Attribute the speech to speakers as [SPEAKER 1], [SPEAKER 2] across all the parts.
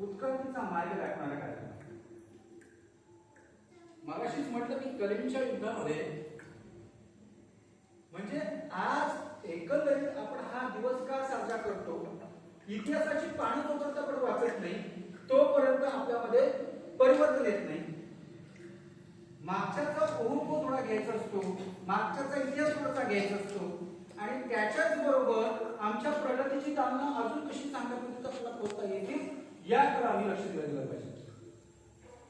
[SPEAKER 1] उत्क्रांतीचा मार्ग दाखवणारा कार्यक्रम. मगाशीच म्हटलं की कलिंगच्या युद्धामध्ये म्हणजे आज एकंदरीत आपण हा दिवस का साजरा करतो? इतिहासाची पाणी तोपर्यंत आपण वाचत नाही तोपर्यंत आपल्यामध्ये परिवर्तन येत नाही. मागच्याचा ओहू थोडा घ्यायचा असतो मागच्याचा इतिहास थोडासा घ्यायचा असतो आणि त्याच्याच बरोबर आमच्या प्रगतीची कामना अजून कशी चांगल्या पद्धतीत आपल्याला पोहोचता येईल? याकडे आम्ही लक्ष दिलं गेलं पाहिजे.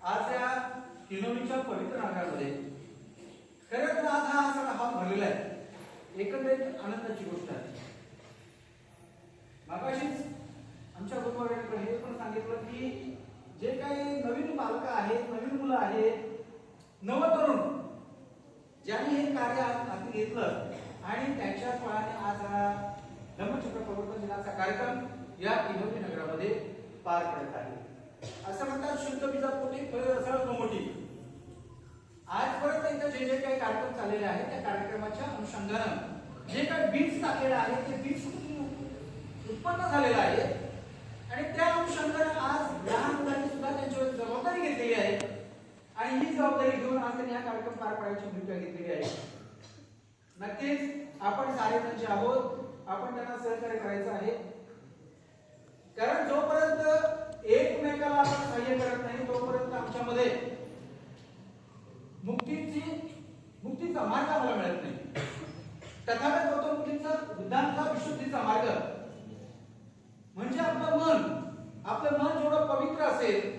[SPEAKER 1] आज या किनोलीच्या पवित्र नागामध्ये खरं तर आज हा सगळा हा भरलेला आहे. एकंदरीत आनंदाची गोष्ट आहे. मागाशीच आमच्या कुटुंबाकडे हे पण सांगितलं की जे काही नवीन बालक आहेत नवीन मुलं आहेत नवतरुण ज्यांनी हे कार्य हाती घेतलं आणि त्यांच्या फळाने आज हा धम्मचक्र प्रवर्तन दिनाचा कार्यक्रम या किनोली नगरामध्ये पार पडत आहे. असं म्हणतात शुद्ध बीजापोटी फळ रसाळ मोठी आजपर्यंत इथं जे जे काही कार्यक्रम चाललेले आहेत त्या कार्यक्रमाच्या अनुषंगानं जे काही बीज टाकलेलं आहे ते बीज उत्पन्न झालेलं आहे. आणि त्या अनुषंगानं आज लहान मुलांनी सुद्धा त्यांच्यावर जबाबदारी घेतलेली आहे. आणि ही जबाबदारी घेऊन आज त्यांनी हा कार्यक्रम पार पाडण्याची भूमिका घेतलेली आहे. नक्कीच आपण सारे त्यांचे आहोत. आपण त्यांना सहकार्य करायचं आहे. कारण जोपर्यंत एकमेकाला आपण सहाय्य करत नाही तोपर्यंत आमच्यामध्ये मुक्तीची मुक्तीचा मार्ग आम्हाला मिळत नाही. तथागत गौतम मुक्तीचा बुद्धांचा विशुद्धीचा मार्ग. म्हणजे आपलं मन आपलं मन जेवढं पवित्र असेल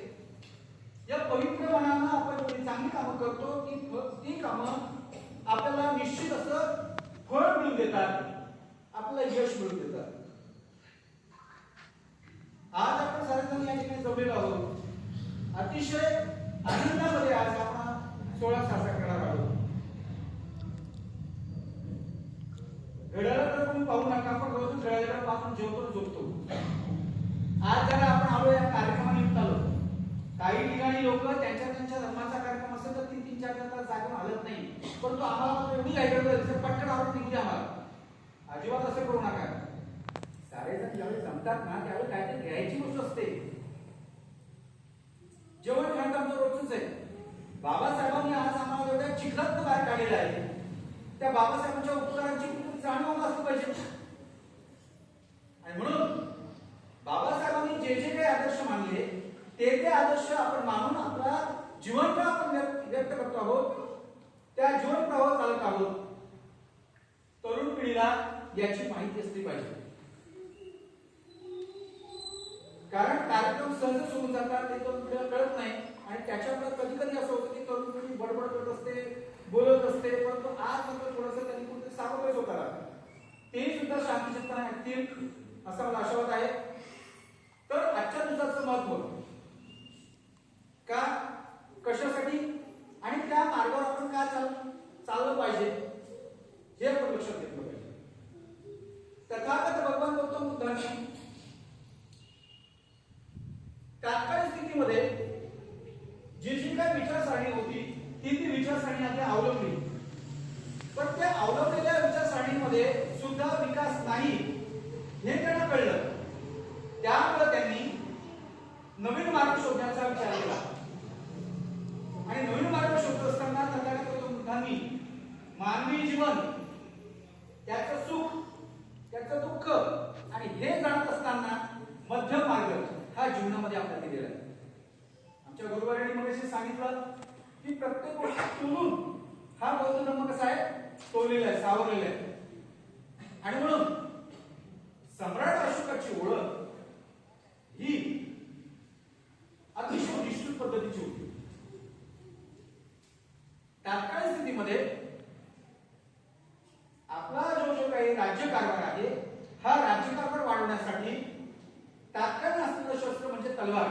[SPEAKER 1] या पवित्र मनांना आपण जेवढी चांगली कामं करतो ती ती कामं आपल्याला निश्चित असं फळ मिळून देतात आपल्याला यश मिळून देतात आज आपण सर्वजण या ठिकाणी जमलेलो आहोत. अतिशय आनंदामध्ये आज आपण सोळा साजरा करणार आहोत. घड्याला तर पाहू नका आपण रोज घड्याला पाहून जेवतो झोपतो. आज जरा आपण आलो या कार्यक्रमानिमित्त आलो काही ठिकाणी लोक त्यांच्या त्यांच्या धर्माचा कार्यक्रम असेल तर तीन तीन चार चार तास जागा हलत नाही. परंतु आम्हाला एवढी घाई पटकन आवडत निघू आम्हाला. अजिबात असं करू नका. सारेजण ज्यावेळी जमतात ना त्यावेळी काहीतरी घ्यायची गोष्ट असते. जेवण रोजच आहे. बाबासाहेबांनी आज आम्हाला एवढ्या चिखलात बाहेर काढलेलं आहे. त्या बाबासाहेबांच्या उपकारांची कुठून जाणीव असली पाहिजे. आणि म्हणून बाबासाहेबांनी जे जे काही आदर्श मानले ते ते आदर्श आपण मानून आपला जीवनप्रवाह आपण व्यक्त व्यक्त करतो आहोत. त्या जीवन प्रवाह चालत आहोत. तरुण पिढीला याची माहिती असली पाहिजे. कारण कार्यक्रम सहज सोडून जातात ते तरुण पिढीला कळत नाही. आणि त्याच्यामुळे कधी कधी असं होतं की तरुण पिढी बडबड करत असते बोलत असते परंतु आज मात्र थोडंसं त्यांनी कुठे सावकाश होता ते सुद्धा शांती चित्ताने ऐकतील असा मला आशावाद आहे. तर आजच्या दिवसाचं महत्त्व का? कशासाठी? आणि त्या मार्गावर आपण का चाल चाललं पाहिजे? हे आपण लक्षात घेतलं पाहिजे तथागत भगवान गौतम बुद्धांनी तात्कालिक स्थितीमध्ये जी जी काही विचारसरणी होती ती ती विचारसरणी आपली अवलंबली पण त्या अवलंबलेल्या विचारसरणीमध्ये सुद्धा विकास नाही हे त्यांना कळलं त्यामुळे त्यांनी नवीन मार्ग शोधण्याचा विचार केला. आणि नवीन मार्ग शोधत असताना तथागत गौतम बुद्धांनी मानवी जीवन त्याचं सुख त्याचं दुःख आणि हे जाणत असताना मध्यम मार्ग हा जीवनामध्ये आपल्याला दिलेला आहे. आमच्या गुरुवारांनी मग सांगितलं की प्रत्येक गोष्ट तोलून हा बौद्ध धर्म कसा आहे? तोलेला आहे सावरलेला आहे. आणि म्हणून सम्राट अशोकाची ओळख ही अतिशय निष्ठुर पद्धतीची होती. तात्काळ स्थितीमध्ये आपला जो जो काही राज्यकारभार आहे हा राज्यकारभार वाढवण्यासाठी तात्काळ असलेलं शस्त्र म्हणजे तलवार.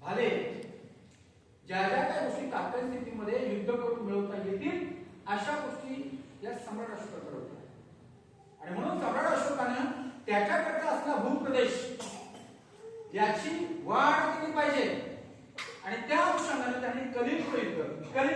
[SPEAKER 1] भाले ज्या ज्या काही गोष्टी तात्काळ स्थितीमध्ये युद्ध करून मिळवता येतील अशा गोष्टी या सम्राट अशोकाकडे होत्या. आणि म्हणून सम्राट अशोकानं त्याच्याकडचा असला भूप्रदेश याची वाढ केली पाहिजे. आणि त्या अनुषंगाने त्यांनी कलिंग प्रयुक्त कलिंग